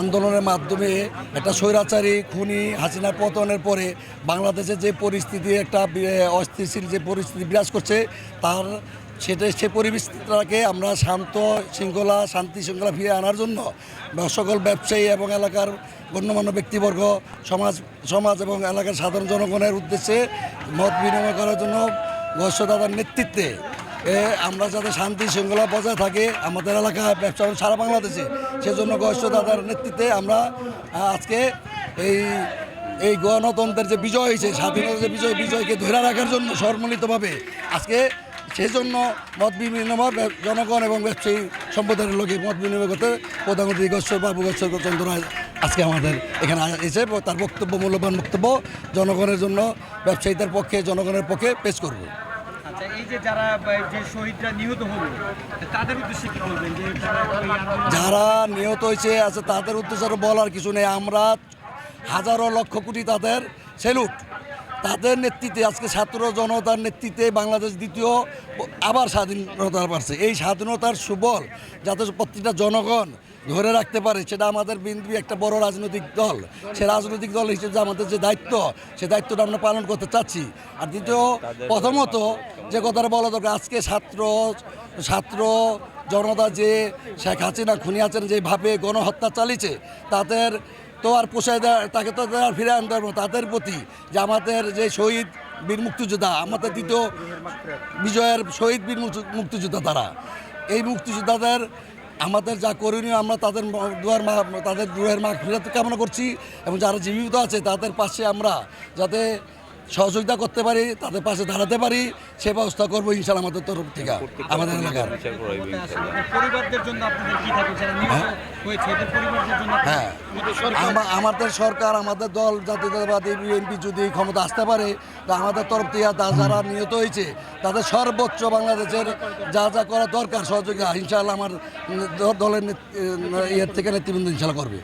আন্দোলনের মাধ্যমে একটা স্বৈরাচারী খুনি হাসিনা পতনের পরে বাংলাদেশে যে পরিস্থিতি, একটা অস্থিতিশীল যে পরিস্থিতি বিরাজ করছে, তার সেটা, সে পরিবেশটাকে আমরা শান্ত শৃঙ্খলা, শান্তি শৃঙ্খলা ফিরে আনার জন্য সকল ব্যবসায়ী এবং এলাকার গণ্যমান্য ব্যক্তিবর্গ, সমাজ সমাজ এবং এলাকার সাধারণ জনগণের উদ্দেশ্যে মত বিনিময় করার জন্য দাদার নেতৃত্বে আমরা যাতে শান্তি শৃঙ্খলা বজায় থাকে, আমাদের এলাকায় ব্যবসা সারা বাংলাদেশে। সেজন্য দাদার নেতৃত্বে আমরা আজকে এই এই গণতন্ত্রের যে বিজয় হয়েছে, স্বাধীনতার যে বিজয়, বিজয়কে ধরে রাখার জন্য সম্মিলিতভাবে আজকে সেজন্য মত বিনিময় জনগণ এবং ব্যবসায়ী সম্প্রদায়ের লোকে মত বিনিময় করতে প্রধানমন্ত্রী গশ্বর বাবু গশ্বর চন্দ্র আজকে আমাদের এখানে এসে তার বক্তব্য, মূল্যবান বক্তব্য জনগণের জন্য, ব্যবসায়ীদের পক্ষে, জনগণের পক্ষে পেশ করব। আচ্ছা এই যে যারা যে শহীদরা নিহত হলো, তাদের উদ্দেশ্যে কি বলবেন যে যারা নিহত হয়েছে, আছে, তাদের উদ্দেশ্যে আর বলার কিছু নেই। আমরা হাজারো লক্ষ কোটি তাদের সেলুট। তাদের নেতৃত্বে, আজকে ছাত্র জনতার নেতৃত্বে বাংলাদেশ দ্বিতীয় আবার স্বাধীনতা পারছে এই স্বাধীনতার সুবল যাতে প্রত্যেকটা জনগণ ধরে রাখতে পারে, সেটা আমাদের বিন্দু একটা বড় রাজনৈতিক দল সে রাজনৈতিক দল হিসেবে আমাদের যে দায়িত্ব, সে দায়িত্বটা আমরা পালন করতে চাচ্ছি আর দ্বিতীয়, প্রথমত যে কথাটা বলা দরকার, আজকে ছাত্র ছাত্র জনতা যে শেখ হাসিনা, খুনি আছেন যেভাবে গণহত্যা চালিয়েছে, তাদের তো আর পোষায় তাকে তো আর ফিরে আনতে পারব। তাদের প্রতি যে আমাদের যে শহীদ বীর মুক্তিযোদ্ধা, আমাদের দ্বিতীয় বিজয়ের শহীদ বীর মুক্তিযোদ্ধা তারা, এই মুক্তিযোদ্ধাদের আমাদের যা করণীয়, আমরা তাদের দুয়ার মা তাদের দুয়ের মা ফিরাতে কামনা করছি এবং যারা জীবিত আছে তাদের পাশে আমরা যাতে সহযোগিতা করতে পারি তাদের পাশে দাঁড়াতে পারি সে ব্যবস্থা করব ইনশাল আমাদের তরফ থেকে আমাদের এলাকার। জন্য আপনাদের- হ্যাঁ। আমাদের সরকার আমাদের দল জাতীয়তাবাদী বিএনপি যদি ক্ষমতা আসতে পারে তা আমাদের তরফ থেকে তা- যারা নিহত হয়েছে তাদের সর্বোচ্চ বাংলাদেশের যা যা করা দরকার সহযোগিতা ইনশাআল্লাহ আমার দলের ইয়ের থেকে নেতৃবৃন্দ ইনশাল্লাহ করবে।